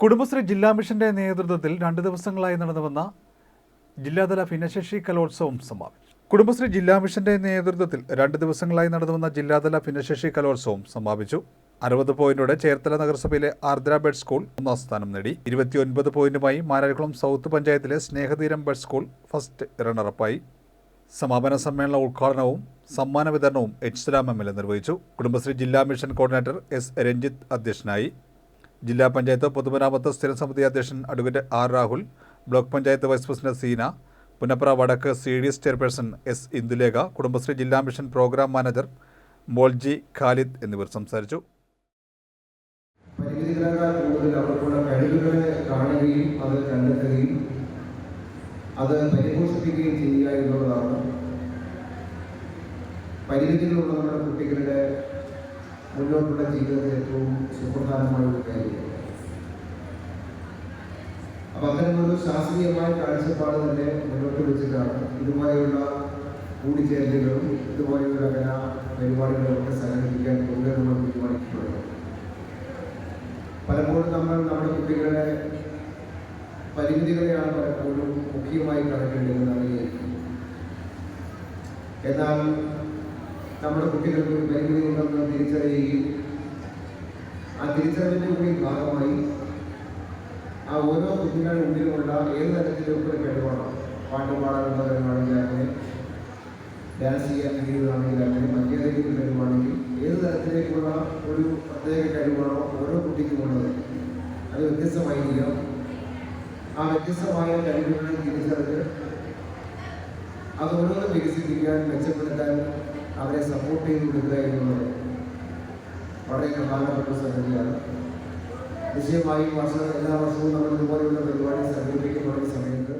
കുടുംബശ്രീ ജില്ലാ മിഷന്റെ നേതൃത്വത്തിൽ രണ്ട് ദിവസങ്ങളായി നടന്നുവന്ന ജില്ലാതല ഭിന്നശേഷി കലോത്സവം സമാപിച്ചു. കുടുംബശ്രീ ജില്ലാ മിഷന്റെ നേതൃത്വത്തിൽ രണ്ട് ദിവസങ്ങളായി നടന്നുവന്ന ജില്ലാതല ഭിന്നശേഷി കലോത്സവം സമാപിച്ചു. അറുപത് പോയിന്റോടെ ചേർത്തല നഗരസഭയിലെ ആർദ്ര ബെഡ് സ്കൂൾ ഒന്നാം സ്ഥാനം നേടി. ഇരുപത്തിയൊൻപത് പോയിന്റുമായി മാരാരിക്കുളം സൗത്ത് പഞ്ചായത്തിലെ സ്നേഹതീരം ബെഡ് സ്കൂൾ ഫസ്റ്റ് റണ്ണറപ്പായി. സമാപന സമ്മേളന ഉദ്ഘാടനവും സമ്മാന വിതരണവും H Ram M L A നിർവഹിച്ചു. കുടുംബശ്രീ ജില്ലാ മിഷൻ കോർഡിനേറ്റർ എസ് രഞ്ജിത്ത് അധ്യക്ഷനായി. ജില്ലാ പഞ്ചായത്ത് പൊതുമരാമത്ത് സ്ഥിരം സമിതി അധ്യക്ഷൻ advocate R Rahul block panchayat vice president Seena Punnapra വടക്ക് C D S chairperson S Indulekha Kudumbashree ജില്ലാ mission programme manager Molji Khalid എന്നിവർ സംസാരിച്ചു. പരിമിതികളേക്കാൾ കൂടുതൽ അവർക്കുള്ള കഴിവുകളെ അത് കണ്ടെത്തുകയും അത് പരിപോഷിപ്പിക്കുകയും ചെയ്യുക എന്നുള്ളതാണ് പരിമിതികളുള്ള നമ്മുടെ കുട്ടികളുടെ മുന്നോട്ടുള്ള ജീവിതത്തിൽ ഏറ്റവും സുപ്രധാനമായ ഒരു കാര്യം അപ്പം അത്തരമൊരു ശാസ്ത്രീയമായ കാഴ്ചപ്പാട് തന്നെ മുന്നോട്ട് വെച്ചിട്ടാണ് ഇതുപോലെയുള്ള കൂടിച്ചേരലുകളും ഇതുപോലെയുള്ള പരിപാടികളും ഒക്കെ സംഘടിപ്പിക്കാൻ പൊതുവെ നമ്മൾ തീരുമാനിച്ചിട്ടുള്ളത്. പലപ്പോഴും നമ്മൾ നമ്മുടെ കുട്ടികളുടെ പരിമിതികളെയാണ് പലപ്പോഴും മുഖ്യമായി വിചാരിക്കുന്നത് എന്നാൽ നമ്മുടെ കുട്ടികൾക്ക് പരിമിതി ആ ഓരോ കുട്ടികളുടെ ഉള്ളിലുമുള്ള ഏത് തരത്തിലുള്ള കഴിവാണ് പാട്ട് പാടാനുള്ളവരാണെങ്കിൽ അങ്ങനെ ഡാൻസ് ചെയ്യാൻ കഴിയുന്നതാണെങ്കിൽ അങ്ങനെ മറ്റേതെങ്കിലും കഴിവാണെങ്കിൽ ഏത് തരത്തിലേക്കുള്ള ഒരു പ്രത്യേക കഴിവാണോ ഓരോ കുട്ടിക്കും ഉള്ളത്. അത് വ്യത്യസ്തമായിരിക്കാം ആ വ്യത്യസ്തമായ കഴിവുകളെ തിരിച്ചറിഞ്ഞ് അത് ഓരോന്നും വികസിപ്പിക്കാൻ മെച്ചപ്പെടുത്താൻ അവരെ സപ്പോർട്ട് ചെയ്ത് കൊടുക്കുക എന്നുള്ളത് വളരെ പ്രധാനപ്പെട്ട സംഗതിയാണ്. നിശ്ചയമായും വർഷം എല്ലാ വർഷവും നമ്മൾ ഇതുപോലെയുള്ള പരിപാടി സംഘടിപ്പിക്കുന്ന സമയത്ത്